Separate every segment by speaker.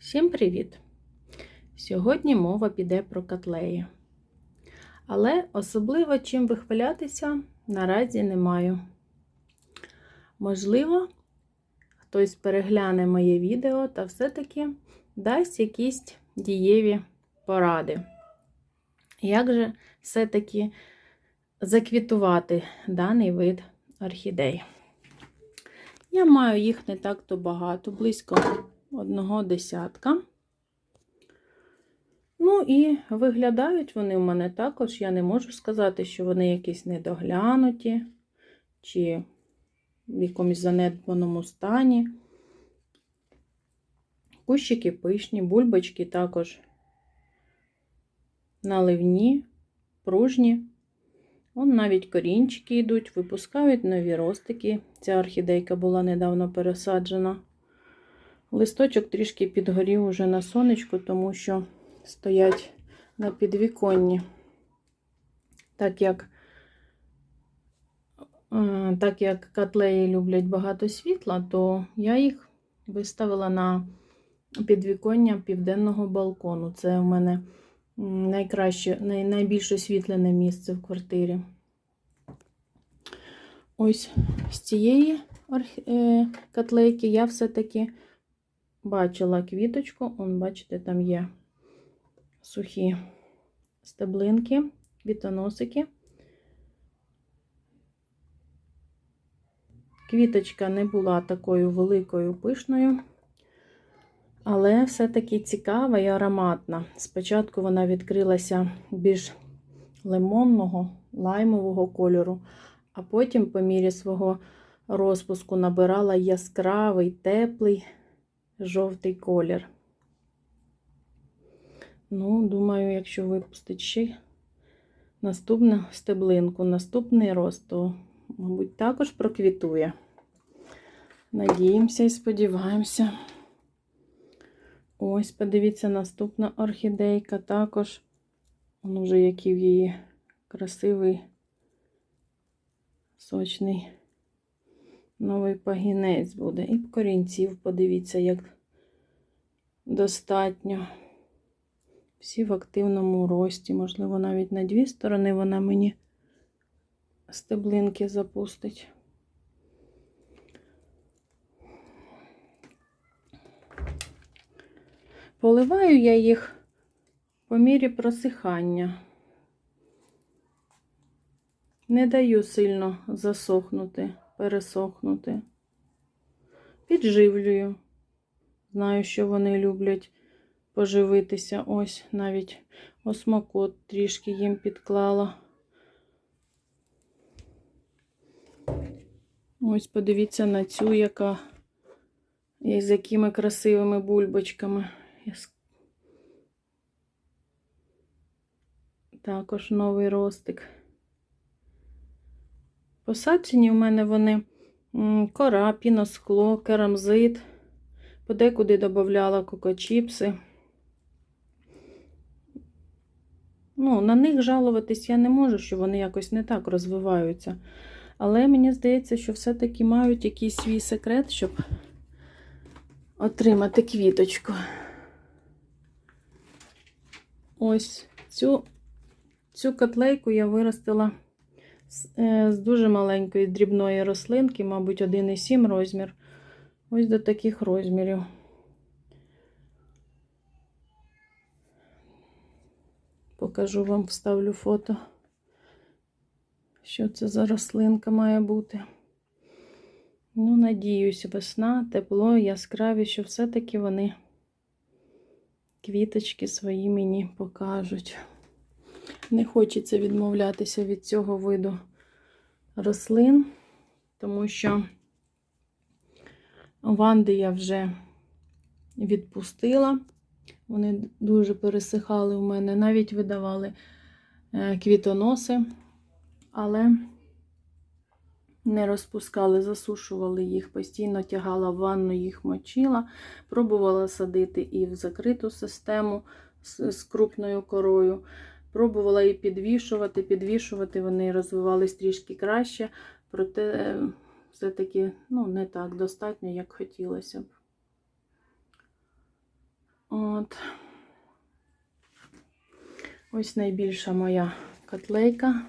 Speaker 1: Всім привіт! Сьогодні мова піде про котлеї. Але особливо чим вихвалятися наразі не маю. Можливо, хтось перегляне моє відео та все-таки дасть якісь дієві поради. Як же все-таки заквітувати даний вид орхідей? Я маю їх не так-то багато, близько одного десятка. Ну і виглядають вони в мене також. Я не можу сказати, що вони якісь недоглянуті, чи в якомусь занедбаному стані. Кущики пишні, бульбочки також наливні, пружні. Вон навіть корінчики йдуть, випускають нові ростики. Ця орхідейка була недавно пересаджена. Листочок трішки підгорів уже на сонечку, тому що стоять на підвіконні. Так як е, так як котлеї люблять багато світла, то я їх виставила на підвіконня південного балкону. Це в мене найкраще, най, найбільш освітлене місце в квартирі. Ось з цієї е, котлейки я все-таки бачила квіточку, он, бачите, там є сухі стеблинки, квітоносики. Квіточка не була такою великою пишною, але все-таки цікава і ароматна. Спочатку вона відкрилася більш лимонного, лаймового кольору, а потім, по мірі свого розпуску, набирала яскравий, теплий жовтий колір. Ну, думаю, якщо випустить ще наступну стеблинку, наступний рост, то, мабуть, також проквітує. Надіємося і сподіваємося. Ось, подивіться, наступна орхідейка також. Он уже який в її красивий, сочний новий пагінець буде. І корінців, подивіться, як достатньо. Всі в активному рості. Можливо, навіть на дві сторони вона мені стеблинки запустить. Поливаю я їх по мірі просихання. Не даю сильно засохнути пересохнути. Підживлюю. Знаю, що вони люблять поживитися. Ось навіть осмокот трішки їм підклала. Ось подивіться на цю, яка з якими красивими бульбочками. Також новий ростик. Посаджені в мене вони кора, піноскло, керамзит, подекуди додавала кокочіпси. Ну, На них жалуватись я не можу, що вони якось не так розвиваються. Але мені здається, що все-таки мають якийсь свій секрет, щоб отримати квіточку. Ось цю, цю котлейку я виростила. Е, з дуже маленької дрібної рослинки, мабуть, 1,7 розмір. Ось до таких розмірів. Покажу вам, вставлю фото, що це за рослинка має бути. Ну, надіюсь, весна, тепло, яскраві, що все-таки вони квіточки свої мені покажуть. Не хочеться відмовлятися від цього виду рослин, тому що ванди я вже відпустила. Вони дуже пересихали у мене, навіть видавали е, квітоноси, але не розпускали, засушували їх, постійно тягала в ванну, їх мочила, пробувала садити і в закриту систему з, з крупною корою. Пробувала і підвішувати, підвішувати, вони розвивались трішки краще, проте е, все-таки ну, не так достатньо, як хотілося б. От. Ось найбільша моя котлейка.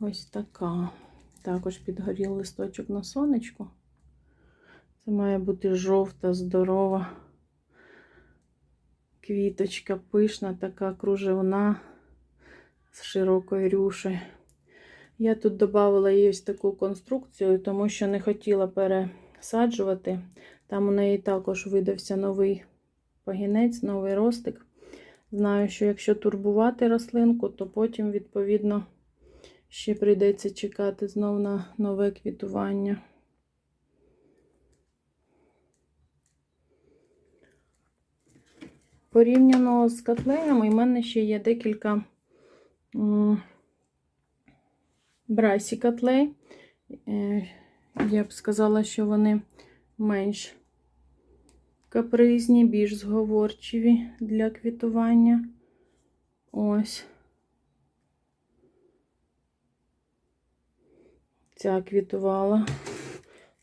Speaker 1: Ось така. Також підгорів листочок на сонечку. Це має бути жовта, здорова квіточка, пишна, така кружевна з широкою рюшею. Я тут додавала їй ось таку конструкцію, тому що не хотіла пересаджувати. Там у неї також видався новий пагінець, новий ростик. Знаю, що якщо турбувати рослинку, то потім, відповідно, ще прийдеться чекати знов на нове квітування. Порівняно з котлеями, у мене ще є декілька брасі котлей. Е, Я б сказала, що вони менш капризні, більш зговорчиві для квітування. Ось. Ця квітувала.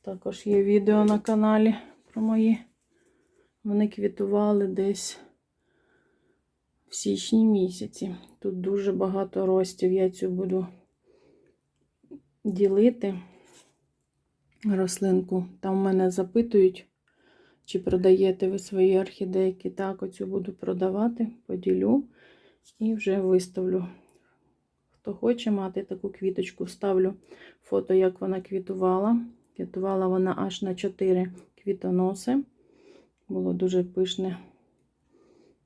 Speaker 1: Також є відео на каналі про мої. Вони квітували десь в січні місяці. Тут дуже багато ростів. Я цю буду ділити рослинку. Там мене запитують, чи продаєте ви свої орхідейки. Так, оцю буду продавати, поділю і вже виставлю. Хто хоче мати таку квіточку, ставлю фото, як вона квітувала. Квітувала вона аж на 4 квітоноси. Було дуже пишне,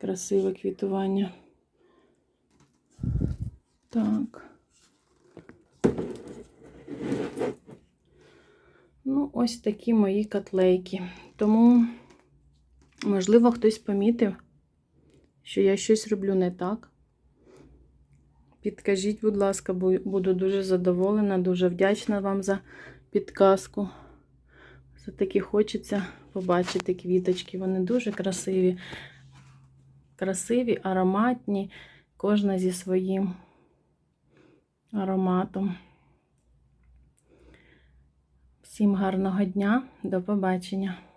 Speaker 1: красиве квітування. Так. Ну, ось такі мої котлейки. Тому, можливо, хтось помітив, що я щось роблю не так. Підкажіть, будь ласка, буду дуже задоволена, дуже вдячна вам за підказку. Все-таки хочеться побачити квіточки. Вони дуже красиві, красиві, ароматні, кожна зі своїм ароматом. Всім гарного дня, до побачення!